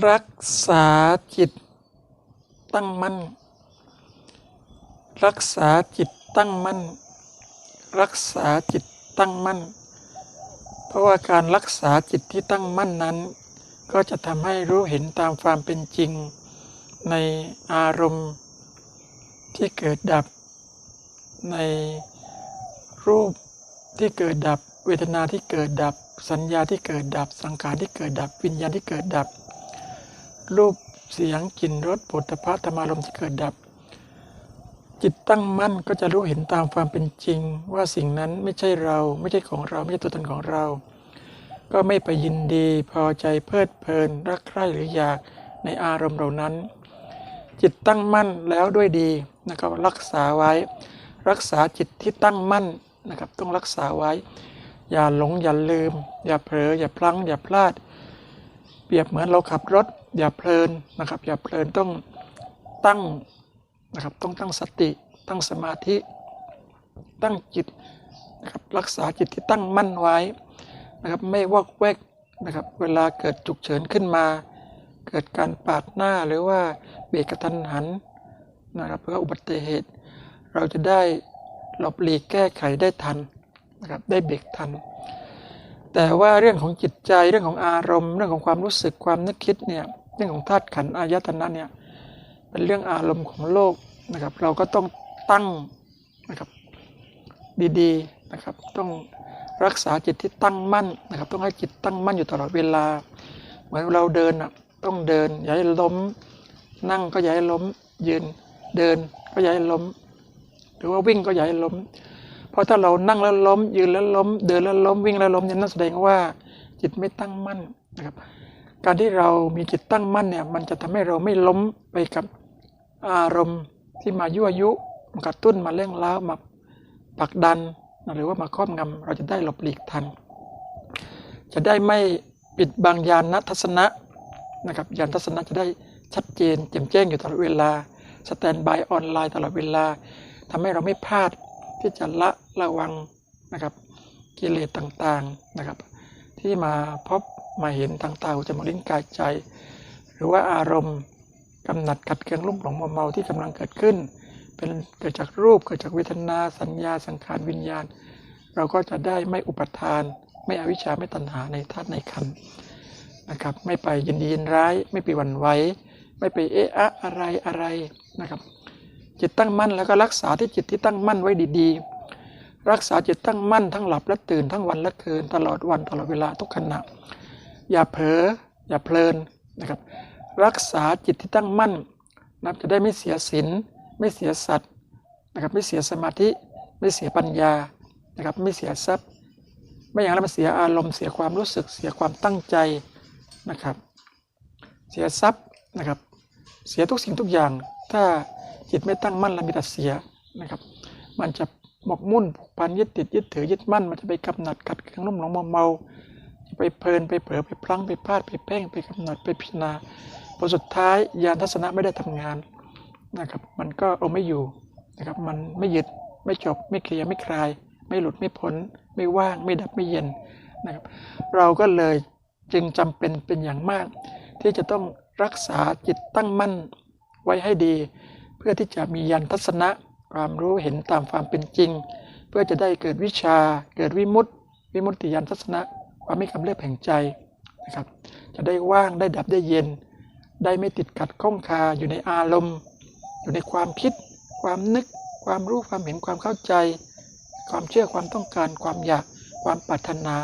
รักษาจิตตั้งมั่น รักษาจิตตั้งมั่น รักษาจิตตั้งมั่น เพราะว่าการรักษาจิตที่ตั้งมั่นนั้น ก็จะทำให้รู้เห็นตามความเป็นจริง ในอารมณ์ที่เกิดดับ ในรูปที่เกิดดับ เวทนาที่เกิดดับ สัญญาที่เกิดดับ สังขารที่เกิดดับ วิญญาณที่เกิดดับ รูปเสียงกลิ่นรสปุถะธรรมารมณ์ที่เกิดดับ จิตตั้งมั่นก็จะรู้เห็นตามความเป็นจริง ว่าสิ่งนั้นไม่ใช่เราไม่ใช่ของเราไม่ใช่ตัวตนของเรา ก็ไม่ไปยินดีพอใจเพลิดเพลิน รักใคร่หรืออยากในอารมณ์เหล่านั้น จิตตั้งมั่นแล้วด้วยดีนะครับรักษาไว้ รักษาจิตที่ตั้งมั่นนะครับต้องรักษาไว้ อย่าหลงอย่าลืม อย่าเผลออย่าพลั้งอย่าพลาด เปรียบเหมือนเราขับรถ อย่าเพลินนะครับ อย่าเพลินต้องตั้งนะครับต้องตั้งสติ ตั้งสมาธิ ตั้งจิตนะครับรักษาจิตที่ตั้งมั่นไว้นะครับไม่วอกแวกนะครับเวลาเกิดฉุกเฉินขึ้นมา เกิดการปาดหน้าหรือว่าเบรกกระทันหันนะครับหรือว่าอุบัติเหตุ เราจะได้หลบหลีกแก้ไขได้ทันนะครับได้เบรกทัน แต่ว่าเรื่องของจิตใจเรื่องของอารมณ์ เรื่องของความรู้สึกความนึกคิดเนี่ย รื่องของธาตุขันธ์อายตนะเนี่ยเป็นเรื่องอารมณ์ของโลกนะครับ เราก็ต้องตั้งนะครับดีๆนะครับ ต้องรักษาจิตที่ตั้งมั่นนะครับ ต้องให้จิตตั้งมั่นอยู่ตลอดเวลา เหมือนเราเดินอะต้องเดินอย่าให้ล้ม นั่งก็อย่าให้ล้ม ยืนเดินก็อย่าให้ล้ม หรือว่าวิ่งก็อย่าให้ล้ม เพราะถ้าเรานั่งแล้วล้ม ยืนแล้วล้ม เดินแล้วล้มวิ่งแล้วล้มเนี่ยนั่นแสดงว่าจิตไม่ตั้งมั่นนะครับ การที่เรามีจิตตั้งมั่นเนี่ยมันจะทำให้เราไม่ล้มไปกับอารมณ์ที่มายั่วยุมากระตุ้นมาเร่งเล้ามาผลักดัน หรือว่ามาครอบงำเราจะได้หลบหลีกทัน จะได้ไม่ปิดบังญาณทัศนะนะครับญาณทัศนะจะได้ชัดเจนแจ่มแจ้งอยู่ตลอดเวลาสแตนบายออนไลน์ตลอดเวลาทำให้เราไม่พลาดที่จะละระวังนะครับกิเลสต่างๆนะครับ ที่มาพบ มาเห็นทางตาหูจมูกลิ้นกายใจ หรือว่าอารมณ์กำหนัดกัดเคืองรุ่มหลงมัวเมาที่กำลังเกิดขึ้น เป็นเกิดจากรูปเกิดจากเวทนาสัญญาสังขารวิญญาณ เราก็จะได้ไม่อุปทาน ไม่อวิชชาไม่ตัณหาในธาตุในขันนะครับไม่ไปยินดียินร้าย ไม่ไปหวั่นไหวไม่ไปเอะอะอะไรอะไรนะครับจิตตั้งมั่นแล้วก็รักษาที่จิตที่ตั้งมั่นไว้ดีๆ รักษาจิตตั้งมั่นทั้งหลับและตื่นทั้งวันและคืนตลอดวันตลอดเวลาทุกขณะ อย่าเผลออย่าเพลินนะครับ รักษาจิตที่ตั้งมั่นนะครับจะได้ไม่เสียศีลไม่เสียสัตว์นะครับไม่เสียสมาธิ ไม่เสียปัญญานะครับไม่เสียทรัพย์ ไม่อย่างนั้นมันเสียอารมณ์เสียความรู้สึกเสียความตั้งใจนะครับ เสียทรัพย์นะครับ เสียทุกสิ่งทุกอย่าง ถ้าจิตไม่ตั้งมั่นแล้วมีแต่เสียนะครับ มันจะหมกมุ่นผูกพันยึดติดยึดถือยึดมั่นมันจะไปกำหนัดกัดเคืองนุ่มหลงเมาเมา ไปเพลินไปเผลอไปพลั้งไปพลาดไปแป้งไปกำหนดไปพิจารณาพอสุดท้ายญาณทัศนะไม่ได้ทำงานนะครับ มันก็เอาไม่อยู่นะครับ มันไม่ยึดไม่จบไม่เคลียร์ไม่คลาย ไม่หลุดไม่พ้นไม่ว่างไม่ดับไม่เย็นนะครับ เราก็เลยจึงจำเป็นเป็นอย่างมาก ที่จะต้องรักษาจิตตั้งมั่นไว้ให้ดี เพื่อที่จะมียันทัศนะความรู้เห็นตามความเป็นจริง เพื่อจะได้เกิดวิชาเกิดวิมุตติ วิมุตติยันทัศนะ ความไม่กำเริบแห่งใจนะครับ จะได้ว่างได้ดับได้เย็น ได้ไม่ติดขัดข้องคาอยู่ในอารมณ์ อยู่ในความคิด ความนึก ความรู้ความเห็นความเข้าใจ ความเชื่อความต้องการ ความอยากความปรารถนา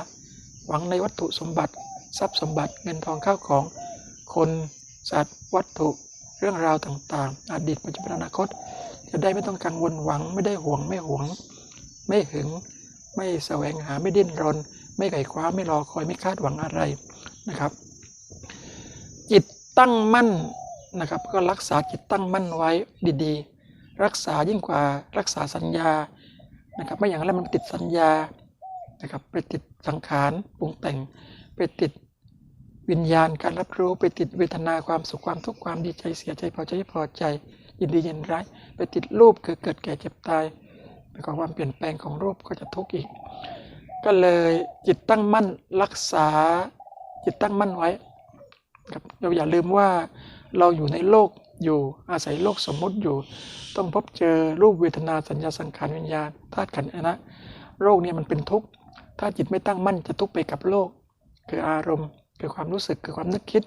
หวังในวัตถุสมบัติ ทรัพย์สมบัติเงินทองข้าวของ คนสัตว์ วัตถุเรื่องราวต่างๆ อดีตปัจจุบันอนาคต จะได้ไม่ต้องกังวลหวังไม่ได้ห่วงไม่หวง ไม่หึง ไม่แสวงหาไม่ดิ้นรน ไม่ไขว่คว้าไม่รอคอยไม่คาดหวังอะไรนะครับ จิตตั้งมั่นนะครับ ก็รักษาจิตตั้งมั่นไว้ดีๆ รักษายิ่งกว่ารักษาสัญญานะครับไม่อย่างนั้นมันติดสัญญานะครับไปติดสังขารปรุงแต่ง ไปติดวิญญาณการรับรู้ไปติดเวทนาความสุขความทุกข์ความดีใจเสียใจพอใจไม่พอใจยินดียินร้ายไปติดรูปเกิดเกิดแก่เจ็บตายไปกับความเปลี่ยนแปลงของรูปก็จะทุกข์อีก ก็เลยจิตตั้งมั่นรักษา จิตตั้งมั่นไว้ครับเราอย่าลืมว่าเราอยู่ในโลกอยู่อาศัยโลกสมมุติอยู่ ต้องพบเจอรูปเวทนาสัญญาสังขารวิญญาณธาตุขันธ์นะโรคเนี่ยมันเป็นทุกข์ถ้าจิตไม่ตั้งมั่นจะทุกข์ไปกับโลก คืออารมณ์ คือความรู้สึกคือความนึกคิด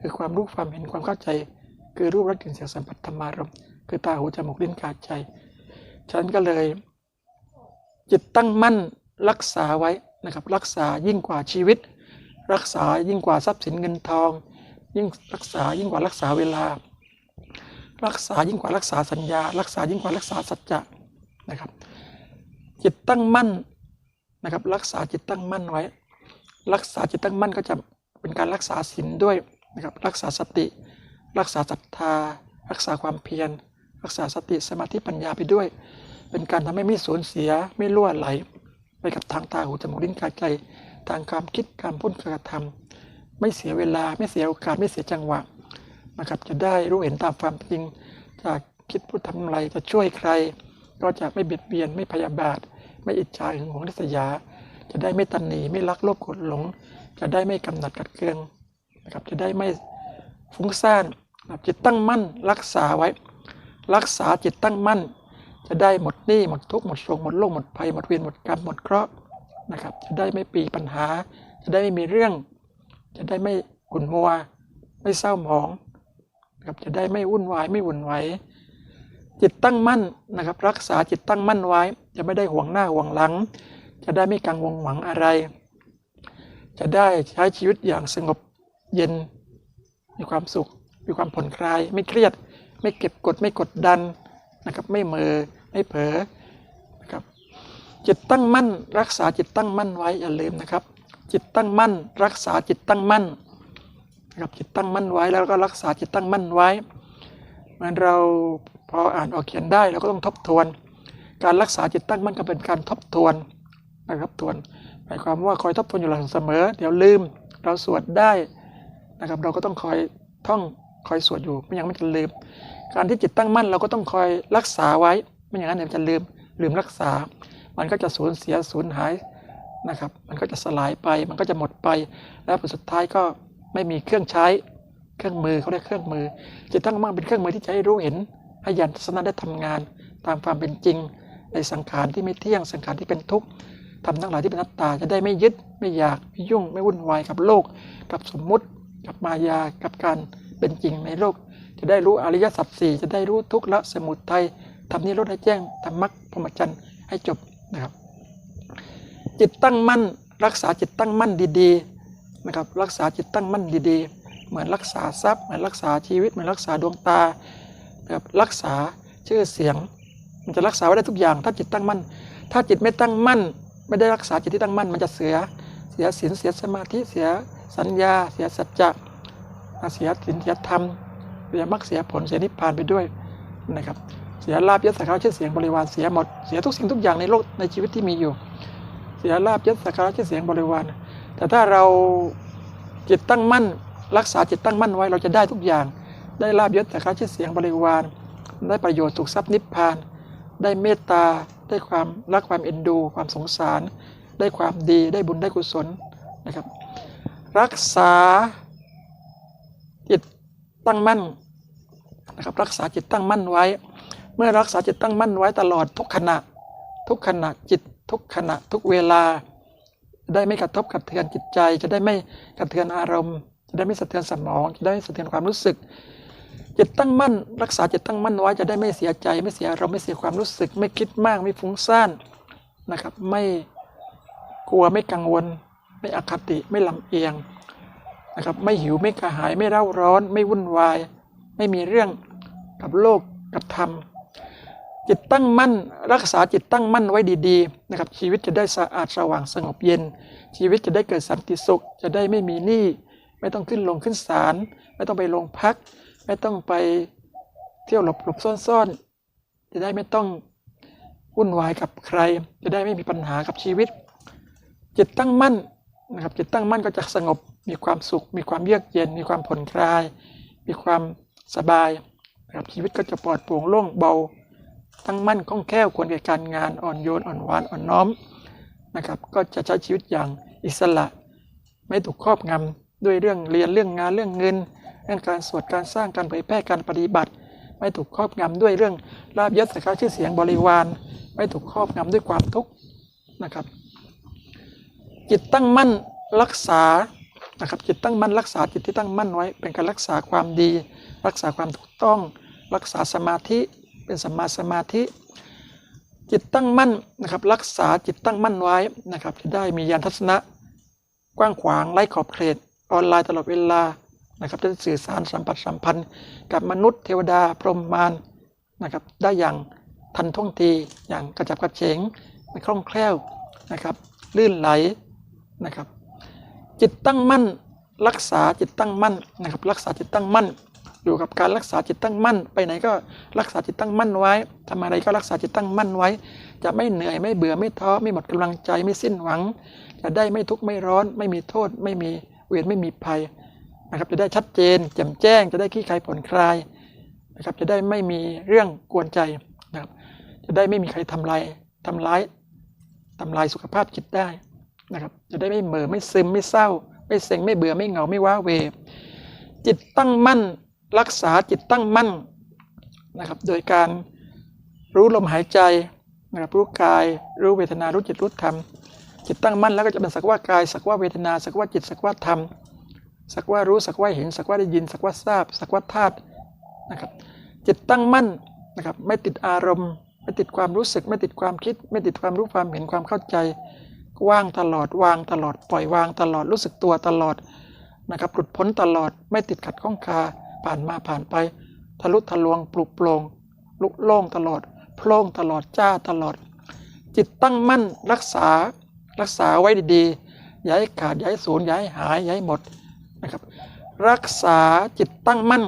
คือความรู้ความเห็นความเข้าใจ คือรูปรสกลิ่นเสียงสัมผัสธรรมารมณ์คือตาหูจมูกลิ้นกายใจฉันก็เลย จิตตั้งมั่น รักษาไว้นะครับรักษายิ่งกว่าชีวิต รักษายิ่งกว่าทรัพย์สินเงินทอง ยิ่งรักษายิ่งกว่ารักษาเวลา รักษายิ่งกว่ารักษาสัญญา รักษายิ่งกว่ารักษาสัจจะนะครับจิตตั้งมั่นนะครับรักษาจิตตั้งมั่นไว้ รักษาจิตตั้งมั่นก็จะเป็นการรักษาศีลด้วยนะครับรักษาสติ รักษาศรัทธา รักษาความเพียร รักษาสติสมาธิปัญญาไปด้วย เป็นการทำให้ไม่สูญเสียไม่ล่วไหล กับทางตาหูจมูกลิ้นกายใจทางความคิดการพูดการกระทำไม่เสียเวลาไม่เสียโอกาสไม่เสียจังหวะนะครับจะได้รู้เห็นตามความจริงจะคิดพูดทำอะไรจะช่วยใคร ก็จะไม่เบียดเบียนไม่พยาบาท ไม่อิจฉาหึงหวงริษยา จะได้ไม่ตันหนีไม่รักโลภโกรธหลง จะได้ไม่กำหนัดกัดเกลืองนะครับจะได้ไม่ฟุ้งซ่านจิตตั้งมั่นรักษาไว้ รักษาจิตตั้งมั่น จะได้หมดหนี้หมดทุกข์หมดโศกหมดโรคหมดภัยหมดเวรหมดกรรมหมดเคราะห์นะครับ จะได้ไม่ปีปัญหา จะได้ไม่มีเรื่อง จะได้ไม่ขุ่นมัว ไม่เศร้าหมองนะครับจะได้ไม่วุ่นวายไม่วุ่นไหวจิตตั้งมั่นนะครับ รักษาจิตตั้งมั่นไว้ จะไม่ได้ห่วงหน้าห่วงหลัง จะได้ไม่กังวลหวังอะไร จะได้ใช้ชีวิตอย่างสงบเย็นมีความสุข มีความผ่อนคลาย ไม่เครียด ไม่เก็บกด ไม่กดดัน นะครับไม่เมอไม่เผลอนะครับจิตตั้งมั่น รักษาจิตตั้งมั่นไว้อย่าลืมนะครับ จิตตั้งมั่น รักษาจิตตั้งมั่นนะครับจิตตั้งมั่นไว้แล้วก็รักษาจิตตั้งมั่นไว้เมื่อเราพออ่านออกเขียนได้เราก็ต้องทบทวน การรักษาจิตตั้งมั่นก็เป็นการทบทวนนะครับทวนหมายความว่าคอยทบทวนอยู่หลังเสมอ เดี๋ยวลืมเราสวดได้นะครับเราก็ต้องคอยท่อง คอยสวดอยู่ไม่อย่างนั้นจะลืม การที่จิตตั้งมั่นเราก็ต้องคอยรักษาไว้ไม่อย่างนั้นเดี๋ยวจะลืมลืมรักษา มันก็จะสูญเสียสูญหายนะครับ มันก็จะสลายไป มันก็จะหมดไป แล้วผลสุดท้ายก็ไม่มีเครื่องใช้ เครื่องมือเขาเรียกเครื่องมือ จิตตั้งมั่นเป็นเครื่องมือที่จะให้รู้เห็นให้ยานทัศนะได้ทำงานตามความเป็นจริง ในสังขารที่ไม่เที่ยงสังขารที่เป็นทุกข์ทำทั้งหลายที่เป็นนัตตาจะได้ไม่ยึดไม่อยากไม่ยุ่งไม่วุ่นวายกับโลก กับสมมุติ กับมายากับการ เป็นจริงในโลก จะได้รู้อริยสัจสี่จะได้รู้ทุกละสมุทัยทำนี้ลดให้แจ้งทำมรรคพรหมจรรย์ให้จบนะครับ จิตตั้งมั่นรักษาจิตตั้งมั่นดีๆนะครับรักษาจิตตั้งมั่นดีๆ เหมือนรักษาทรัพย์เหมือนรักษาชีวิตเหมือนรักษาดวงตานะครับรักษาชื่อเสียง มันจะรักษาไว้ได้ทุกอย่าง ถ้าจิตตั้งมั่น ถ้าจิตไม่ตั้งมั่น ไม่ได้รักษาจิตที่ตั้งมั่น มันจะเสียเสียศีลเสียสมาธิเสียสัญญา เสียสัจจะ เสียศีลเสียธรรมเสียมรรคเสียผลเสียนิพพานไปด้วยนะครับเสียลาบยศสักการะชื่อเสียงบริวารเสียหมดเสียทุกสิ่งทุกอย่างในโลกในชีวิตที่มีอยู่ เสียลาบยศสักการะชื่อเสียงบริวาร แต่ถ้าเราจิตตั้งมั่น รักษาจิตตั้งมั่นไว้เราจะได้ทุกอย่าง ได้ลาบยศสักการะชื่อเสียงบริวาร ได้ประโยชน์สุขทรัพย์นิพพาน ได้เมตตา ได้ความรักความเอ็นดู ความสงสาร ได้ความดีได้บุญได้กุศลนะครับ รักษา จิตตั้งมั่นนะครับรักษาจิตตั้งมั่นไว้ เมื่อรักษาจิตตั้งมั่นไว้ตลอดทุกขณะ ทุกขณะจิตทุกขณะทุกเวลา ได้ไม่กระทบกระเทือนจิตใจ จะได้ไม่กระเทือนอารมณ์ จะได้ไม่สะเทือนสมอง จะได้ไม่สะเทือนความรู้สึก จิตตั้งมั่น รักษาจิตตั้งมั่นไว้จะได้ไม่เสียใจ ไม่เสียอารมณ์ไม่เสียความรู้สึก ไม่คิดมากไม่ฟุ้งซ่านนะครับ ไม่กลัวไม่กังวล ไม่อคติไม่ลำเอียง นะครับไม่หิวไม่กระหายไม่เร่าร้อน ไม่วุ่นวาย ไม่มีเรื่องกับโลกกับธรรม จิตตั้งมั่น รักษาจิตตั้งมั่นไว้ดีๆนะครับชีวิตจะได้สะอาดสว่างสงบเย็น ชีวิตจะได้เกิดสันติสุข จะได้ไม่มีหนี้ไม่ต้องขึ้นลงขึ้นศาลไม่ต้องไปโรงพัก ไม่ต้องไปเที่ยวหลบหลบซ่อนๆจะได้ไม่ต้องวุ่นวายกับใคร จะได้ไม่มีปัญหากับชีวิต จิตตั้งมั่นนะครับจิตตั้งมั่นก็จะสงบ มีความสุข มีความเยือกเย็น มีความผ่อนคลาย มีความสบายนะครับชีวิตก็จะปลอดโปร่งโล่งเบา ตั้งมั่นคล่องแคล่วควรแก่การงานอ่อนโยนอ่อนหวานอ่อนน้อมนะครับก็จะใช้ชีวิตอย่างอิสระ ไม่ถูกครอบงำด้วยเรื่องเรียนเรื่องงานเรื่องเงิน เรื่องการสวดการสร้างการเผยแพร่การปฏิบัติ ไม่ถูกครอบงำด้วยเรื่องลาบยศสักการชื่อเสียงบริวาร ไม่ถูกครอบงำด้วยความทุกข์นะครับจิตตั้งมั่นรักษา นะครับจิตตั้งมั่นรักษาจิตที่ตั้งมั่นไว้ เป็นการรักษาความดี รักษาความถูกต้อง รักษาสมาธิเป็นสัมมาสมาธิ จิตตั้งมั่นนะครับรักษาจิตตั้งมั่นไว้นะครับจะได้มียานทัศนะ กว้างขวางไร้ขอบเขตออนไลน์ตลอดเวลานะครับจะสื่อสารสัมผัสสัมพันธ์ กับมนุษย์เทวดาพรหมมารนะครับได้อย่างทันท่วงทีอย่างกระจับกระเฉงคล่องแคล่วนะครับลื่นไหลนะครับ จิตตั้งมั่น รักษาจิตตั้งมั่นนะครับ รักษาจิตตั้งมั่น อยู่กับการรักษาจิตตั้งมั่น ไปไหนก็รักษาจิตตั้งมั่นไว้ทำอะไรก็รักษาจิตตั้งมั่นไว้ จะไม่เหนื่อยไม่เบื่อไม่ท้อไม่หมดกำลังใจไม่สิ้นหวัง จะได้ไม่ทุกข์ไม่ร้อน ไม่มีโทษ ไม่มีเวรไม่มีภัยนะครับจะได้ชัดเจนแจ่มแจ้ง จะได้ขี้คายผ่อนคลายนะครับจะได้ไม่มีเรื่องกวนใจนะครับจะได้ไม่มีใครทำลายทำร้ายทำลายสุขภาพจิตได้ นะครับ จะได้ไม่เหม่อไม่ซึมไม่เศร้า ไม่เซ็งไม่เบื่อไม่เหงาไม่ว้าเว จิตตั้งมั่นรักษาจิตตั้งมั่นนะครับ โดยการรู้ลมหายใจนะครับรู้กาย รู้เวทนารู้จิตรู้ธรรมจิตตั้งมั่นแล้วก็จะเป็นสักว่ากายสักว่าเวทนาสักว่าจิตสักว่าธรรมสักว่ารู้สักว่าเห็นสักว่าได้ยินสักว่าทราบ สักว่าธาตุนะครับ จิตตั้งมั่นนะครับ ไม่ติดอารมณ์ ไม่ติดความรู้สึก ไม่ติดความคิด ไม่ติดความรู้ความเห็นความเข้าใจ ว่างตลอดวางตลอดปล่อยวางตลอดรู้สึกตัวตลอดนะครับหลุดพ้นตลอดไม่ติดขัดข้องคาผ่านมาผ่านไป ทะลุทะลวงปลุกโปร่งลุกโล่งตลอดโพล่งตลอดจ้าตลอด จิตตั้งมั่นรักษารักษาไว้ดีๆ อย่าให้ขาดอย่าให้สูญอย่าให้หายอย่าให้หมดนะครับรักษาจิตตั้งมั่น